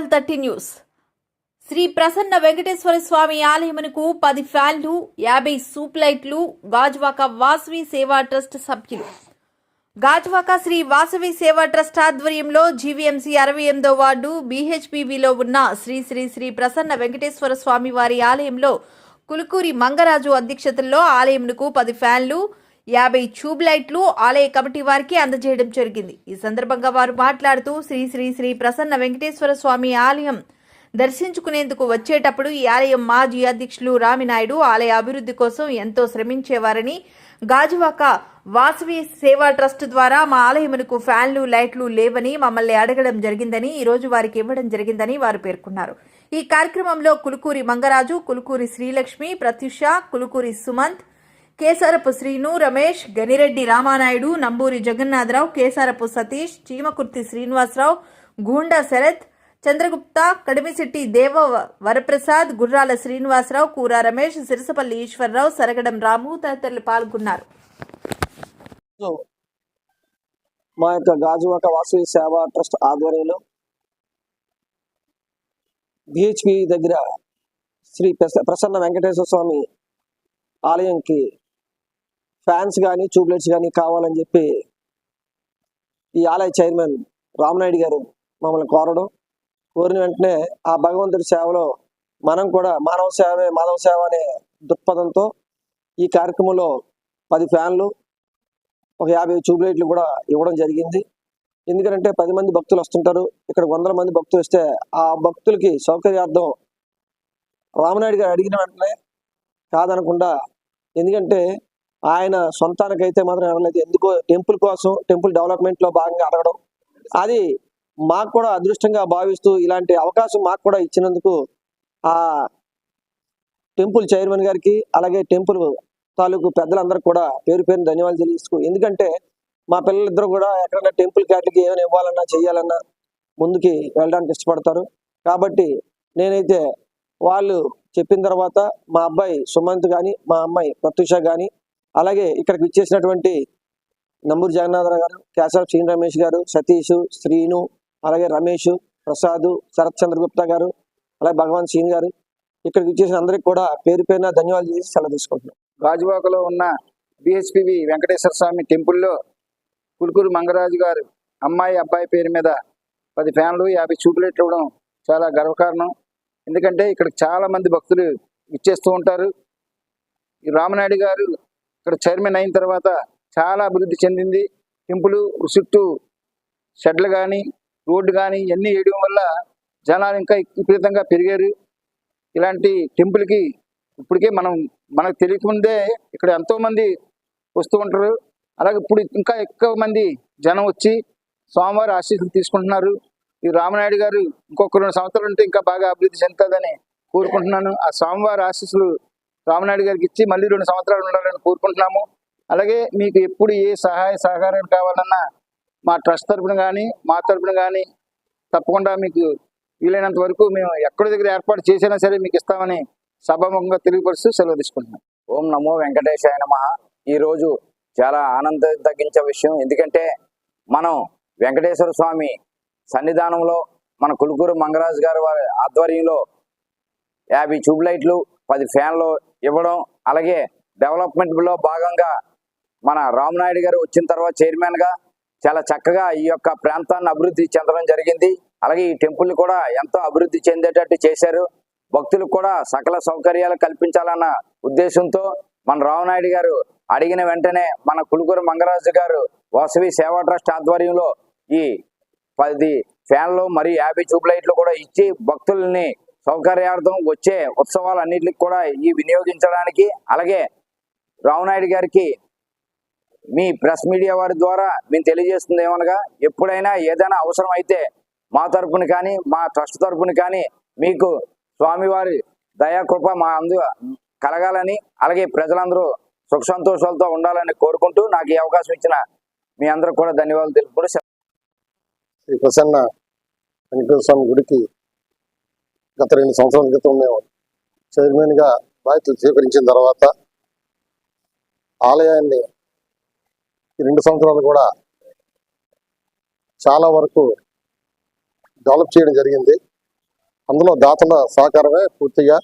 Channel thirty news Sri Prasanna Venkateswara Swamy ఆలయమునకు పది ఫ్యాన్లు యాభై సూప్ లైట్లు గాజువాక వాసవి సేవా ట్రస్ట్ సభ్యులు. గాజువాక శ్రీ వాసవి సేవా ట్రస్ట్ ఆధ్వర్యంలో జీవీఎంసీ అరవై ఎనిమిదో వార్డు బీహెచ్పీవీలో ఉన్న శ్రీ శ్రీ శ్రీ ప్రసన్న వెంకటేశ్వర స్వామి వారి ఆలయంలో కులుకూరి మంగరాజు అధ్యక్షతల్లో ఆలయంకు పది ఫ్యాన్లు యాభై ట్యూబ్ లైట్లు ఆలయ కమిటీ వారికి అందజేయడం జరిగింది. ఈ సందర్భంగా వారు మాట్లాడుతూ శ్రీ శ్రీ శ్రీ ప్రసన్న వెంకటేశ్వర స్వామి ఆలయం దర్శించుకునేందుకు వచ్చేటప్పుడు ఈ ఆలయం మాజీ అధ్యక్షులు రామినాయుడు ఆలయ అభివృద్ధి కోసం ఎంతో శ్రమించేవారని గాజువాక వాసవి సేవా ట్రస్ట్ ద్వారా మా ఆలయమునకు ఫ్యాన్లు లైట్లు లేవని మమ్మల్ని అడగడం జరిగిందని ఈ రోజు వారికి ఇవ్వడం జరిగిందని వారు పేర్కొన్నారు. ఈ కార్యక్రమంలో కులుకూరి మంగరాజు కులుకూరి శ్రీలక్ష్మి ప్రత్యుష కులుకూరి సుమంత్ కేసారపు శ్రీను రమేష్ గనిరెడ్డి రామానాయుడు నంబూరి జగన్నాథరావు కేసారపు సతీష్ చీమకుర్తి శ్రీనివాసరావు గూండా శరత్ చంద్రగుప్త కడిమిశెట్టి దేవ వరప్రసాద్ గుర్రాల శ్రీనివాసరావు కూర రమేష్ సిరసపల్లి ఈశ్వరరావు సరగడం రాము తదితరులు పాల్గొన్నారు. మా యొక్క గాజువాక వాసు సేవా ట్రస్ట్ ఆధ్వర్యంలో బిహెచ్పి దగ్గర శ్రీ ప్రస- ప్రసన్న వెంకటేశ్వర స్వామి ఆలయంకి ఫ్యాన్స్ కానీ ట్యూబ్లైట్స్ కానీ కావాలని చెప్పి ఈ ఆలయ చైర్మన్ రామనాయుడు గారు మమ్మల్ని కోరడం కోరిన వెంటనే ఆ భగవంతుడి సేవలో మనం కూడా మానవ సేవే మానవ సేవ అనే దృక్పథంతో ఈ కార్యక్రమంలో పది ఫ్యాన్లు ఒక యాభై ట్యూబ్లైట్లు కూడా ఇవ్వడం జరిగింది. ఎందుకంటే పది మంది భక్తులు వస్తుంటారు ఇక్కడ వందల మంది భక్తులు వస్తే ఆ భక్తులకి సౌకర్యార్థం రామనాయుడు గారు అడిగిన వెంటనే కాదనకుండా ఎందుకంటే ఆయన సొంతానికైతే మాత్రం అడగలేదు ఎందుకో టెంపుల్ కోసం టెంపుల్ డెవలప్మెంట్లో భాగంగా అడగడం. అది మాకు కూడా అదృష్టంగా భావిస్తూ ఇలాంటి అవకాశం మాకు కూడా ఇచ్చినందుకు ఆ టెంపుల్ చైర్మన్ గారికి అలాగే టెంపుల్ తాలూకు పెద్దలందరూ కూడా పేరు పేరు ధన్యవాదాలు తెలియజేసుకో ఎందుకంటే మా పిల్లలిద్దరూ కూడా ఎక్కడైనా టెంపుల్ క్యాట్లకి ఏమైనా ఇవ్వాలన్నా చేయాలన్నా ముందుకి వెళ్ళడానికి ఇష్టపడతారు. కాబట్టి నేనైతే వాళ్ళు చెప్పిన తర్వాత మా అబ్బాయి సుమంత్ కానీ మా అమ్మాయి ప్రత్యూష కానీ అలాగే ఇక్కడికి ఇచ్చేసినటువంటి నంబూరు జగన్నాథరావు గారు కేశవ శ్రీ రమేష్ గారు సతీష్ శ్రీను అలాగే రమేష్ ప్రసాద్ శరత్ చంద్రగుప్తా గారు అలాగే భగవాన్ శ్రీని గారు. ఇక్కడికి ఇచ్చేసిన అందరికి కూడా పేరు పేరున ధన్యవాదాలు చేసి సెలవు తీసుకుంటున్నాం. గాజువాకలో ఉన్న బిహెచ్పివి వెంకటేశ్వర స్వామి టెంపుల్లో కులుకూరు మంగరాజు గారు అమ్మాయి అబ్బాయి పేరు మీద పది ఫ్యాన్లు యాభై చూపులెట్లు ఇవ్వడం చాలా గర్వకారణం. ఎందుకంటే ఇక్కడ చాలామంది భక్తులు ఇచ్చేస్తూ ఉంటారు. ఈ రామనాయుడు గారు ఇక్కడ చైర్మన్ అయిన తర్వాత చాలా అభివృద్ధి చెందింది. టెంపుల్ చుట్టూ షెడ్లు కానీ రోడ్డు కానీ ఇవన్నీ వేయడం వల్ల జనాలు ఇంకా విపరీతంగా పెరిగారు. ఇలాంటి టెంపుల్కి ఇప్పటికే మనం మనకు తెలియకముందే ఇక్కడ ఎంతోమంది వస్తూ ఉంటారు. అలాగే ఇప్పుడు ఇంకా ఎక్కువ మంది జనం వచ్చి స్వామివారి ఆశీస్సులు తీసుకుంటున్నారు. ఈ రామనాయుడు గారు ఇంకొక రెండు సంవత్సరాలు ఉంటే ఇంకా బాగా అభివృద్ధి చెందుతుందని కోరుకుంటున్నాను. ఆ స్వామివారి ఆశీస్సులు రామనాయుడు గారికి ఇచ్చి మళ్ళీ రెండు సంవత్సరాలు ఉండాలని కోరుకుంటున్నాము. అలాగే మీకు ఎప్పుడు ఏ సహాయ సహకారం కావాలన్నా మా ట్రస్ట్ తరపున కానీ మా తరపున కానీ తప్పకుండా మీకు వీలైనంత వరకు మేము ఎక్కడి దగ్గర ఏర్పాటు చేసినా సరే మీకు ఇస్తామని సభాముఖంగా తెలియపరుస్తూ సెలవు తీసుకుంటున్నాం. ఓం నమో వెంకటేశాయ నమ. ఈరోజు చాలా ఆనందం తగ్గించే విషయం. ఎందుకంటే మనం వెంకటేశ్వర స్వామి సన్నిధానంలో మన కులుకూరు మంగరాజు గారు వారి ఆధ్వర్యంలో యాభై ట్యూబ్ లైట్లు పది ఫ్యాన్లు ఇవ్వడం అలాగే డెవలప్మెంట్లో భాగంగా మన రామనాయుడు గారు వచ్చిన తర్వాత చైర్మన్గా చాలా చక్కగా ఈ యొక్క ప్రాంతాన్ని అభివృద్ధి చెందడం జరిగింది. అలాగే ఈ టెంపుల్ కూడా ఎంతో అభివృద్ధి చెందేటట్టు చేశారు. భక్తులకు కూడా సకల సౌకర్యాలు కల్పించాలన్న ఉద్దేశంతో మన రామనాయుడు గారు అడిగిన వెంటనే మన కులుగురు మంగరాజు గారు వాసవి సేవా ట్రస్ట్ ఆధ్వర్యంలో ఈ పది ఫ్యాన్లు మరియు యాభై ట్యూబ్ లైట్లు కూడా ఇచ్చి భక్తుల్ని సౌకర్యార్థం వచ్చే ఉత్సవాలన్నిటికి కూడా ఈ వినియోగించడానికి అలాగే రావునాయుడు గారికి మీ ప్రెస్ మీడియా వారి ద్వారా మేము తెలియజేస్తుంది ఏమనగా ఎప్పుడైనా ఏదైనా అవసరం అయితే మా తరపున కానీ మా ట్రస్ట్ తరపున కానీ మీకు స్వామివారి దయాకృప మా అందు కలగాలని అలాగే ప్రజలందరూ సుఖ సంతోషాలతో ఉండాలని కోరుకుంటూ నాకు ఈ అవకాశం ఇచ్చిన మీ అందరికి కూడా ధన్యవాదాలు తెలుపుకుంటూ శ్రీ ప్రసన్న వెంకటేశ్వర స్వామి గుడికి గత రెండు సంవత్సరాల క్రితం మేము చైర్మన్గా బాధ్యతలు స్వీకరించిన తర్వాత ఆలయాన్ని రెండు సంవత్సరాలు కూడా చాలా వరకు డెవలప్ చేయడం జరిగింది. అందులో దాతల సహకారమే పూర్తిగా